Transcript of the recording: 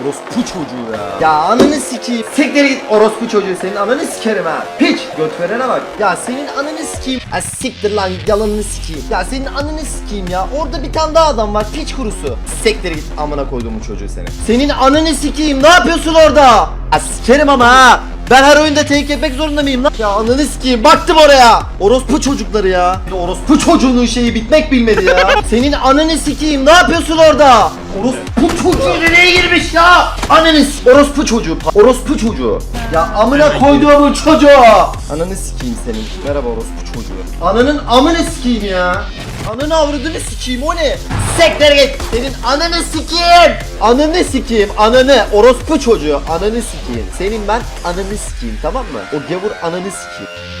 Orospu çocuğu ya. Ya ananı sikeyim. Siktir git orospu çocuğu senin ananı sikerim ha. Piç. Göt verene bak. Ya senin ananı sikeyim. Ha siktir lan yalanını sikeyim. Ya senin ananı sikeyim ya. Orada bir tane daha adam var piç kurusu. Siktir git amına koyduğumun çocuğu seni. Senin ananı sikeyim. Ne yapıyorsun orada? Ha sikerim ama ha. Ben her oyunda tek etmek zorunda mıyım lan? Ya ananı sikeyim baktım oraya. Orospu çocukları ya. Orospu çocuğunun şeyi bitmek bilmedi ya. Senin ananı sikeyim ne yapıyorsun orada? Orospu çocuğu nereye girmiş ya? Ananı s- Orospu çocuğu. pa- Orospu çocuğu. Ya amına koyduğumun çocuğu. Ananı sikeyim senin. Merhaba orospu çocuğu. Ananın amını sikeyim ya. Ananı avradını sikeyim o ne? Sektere git. Senin ananı sikeyim. Ananı sikeyim. Ananı. Orospu çocuğu. Ananı sikeyim. Senin ben ananı sikeyim tamam mı? O gavur ananı sikeyim.